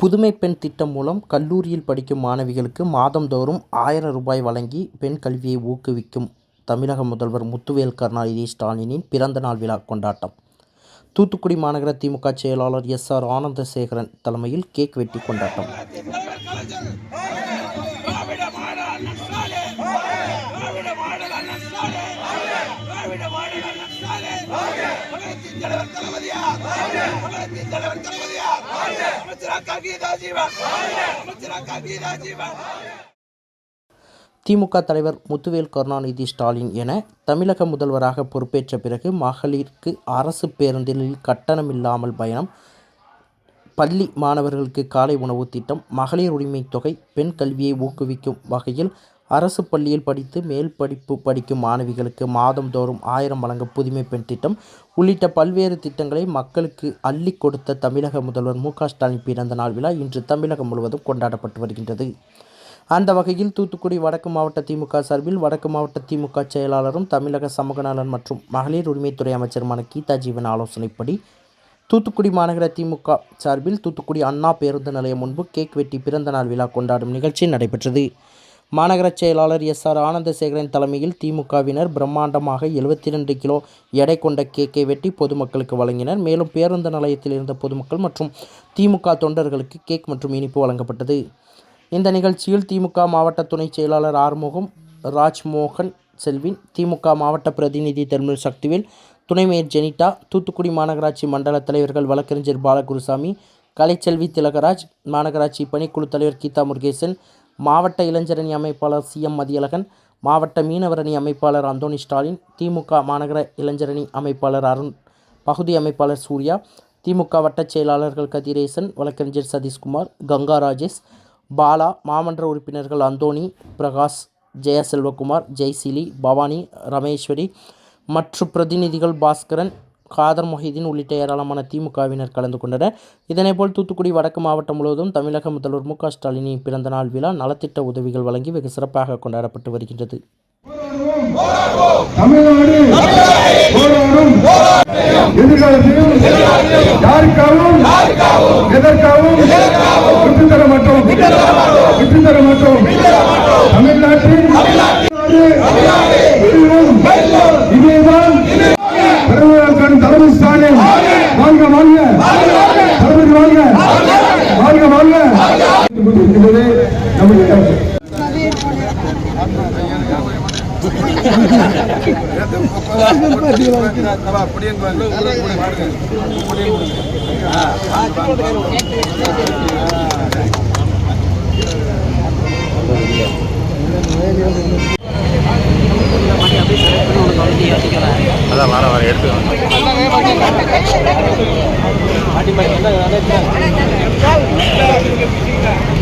புதுமை பெண் திட்டம் மூலம் கல்லூரியில் படிக்கும் மாணவிகளுக்கு மாதந்தோறும் ஆயிரம் ரூபாய் வழங்கி பெண் கல்வியை ஊக்குவிக்கும் தமிழக முதல்வர் முத்துவேல் கருணாநிதி ஸ்டாலினின் பிறந்த நாள் விழா கொண்டாட்டம். தூத்துக்குடி மாநகர திமுக செயலாளர் எஸ் ஆர் ஆனந்தசேகரன் தலைமையில் கேக் வெட்டி கொண்டாட்டம். திமுக தலைவர் முத்துவேல் கருணாநிதி ஸ்டாலின் என தமிழக முதல்வராக பொறுப்பேற்ற பிறகு மகளிருக்கு அரசு பேருந்தில் கட்டணமில்லாமல் பயணம் பள்ளி மாணவர்களுக்கு காலை உணவு திட்டம் மகளிர் உரிமை தொகை பெண் கல்வியை ஊக்குவிக்கும் வகையில் அரசு பள்ளியில் படித்து மேல் படிப்பு படிக்கும் மாணவிகளுக்கு மாதந்தோறும் ஆயிரம் வழங்க புதுமை பெண் திட்டம். உள்ளிட்ட பல்வேறு திட்டங்களை மக்களுக்கு அள்ளி கொடுத்த தமிழக முதல்வர் மு. க. ஸ்டாலின் பிறந்த நாள் விழா இன்று தமிழகம் முழுவதும் கொண்டாடப்பட்டு வருகின்றது. அந்த வகையில் தூத்துக்குடி வடக்கு மாவட்ட திமுக சார்பில் வடக்கு மாவட்ட திமுக செயலாளரும் தமிழக சமூக நலன் மற்றும் மகளிர் உரிமைத்துறை அமைச்சருமான கீதா ஜீவன் ஆலோசனைப்படி தூத்துக்குடி மாநகர திமுக சார்பில் தூத்துக்குடி அண்ணா பேருந்து நிலையம் முன்பு கேக் வெட்டி பிறந்த நாள் விழா கொண்டாடும் நிகழ்ச்சி நடைபெற்றது. மாநகர செயலாளர் எஸ் ஆர் ஆனந்தசேகரன் தலைமையில் திமுகவினர் பிரம்மாண்டமாக எழுபத்தி ரெண்டு கிலோ எடை கொண்ட கேக்கை வெட்டி பொதுமக்களுக்கு வழங்கினர். மேலும் பேருந்து நிலையத்தில் இருந்த பொதுமக்கள் மற்றும் திமுக தொண்டர்களுக்கு கேக் மற்றும் இனிப்பு வழங்கப்பட்டது. இந்த நிகழ்ச்சியில் திமுக மாவட்ட துணை செயலாளர் ஆறுமுகம் ராஜ்மோகன் செல்வின் திமுக மாவட்ட பிரதிநிதி தெர்மல் சக்திவேல் துணை மேயர் ஜெனிட்டா தூத்துக்குடி மாநகராட்சி மண்டல தலைவர்கள் வழக்கறிஞர் பாலகுருசாமி கலைச்செல்வி திலகராஜ் மாநகராட்சி பணிக்குழு தலைவர் கீதா முருகேசன் மாவட்ட இளைஞரணி அமைப்பாளர் சி எம் மதியழகன் மாவட்ட மீனவரணி அமைப்பாளர் அந்தோணி ஸ்டாலின் திமுக மாநகர இளைஞரணி அமைப்பாளர் அருண் பகுதி அமைப்பாளர் சூர்யா திமுக வட்டச் செயலாளர்கள் கதிரேசன் வழக்கறிஞர் சதீஷ்குமார் கங்கா ராஜேஷ் பாலா மாமன்ற உறுப்பினர்கள் அந்தோணி பிரகாஷ் ஜெயசெல்வகுமார் ஜெய்சிலி பவானி ரமேஸ்வரி மற்றும் பிரதிநிதிகள் பாஸ்கரன் காதர் மொஹிதீன் உள்ளிட்ட ஏராளமான திமுகவினர் கலந்து கொண்டனர். இதனைபோல் தூத்துக்குடி வடக்கு மாவட்டம் முழுவதும் தமிழக முதல்வர் மு க ஸ்டாலினின் பிறந்த நாள் விழா நலத்திட்ட உதவிகள் வழங்கி வெகு சிறப்பாக கொண்டாடப்பட்டு வருகின்றது. தமிழ்நாடு என்பது நமது கருத்து. அதான் வர வர எடுத்து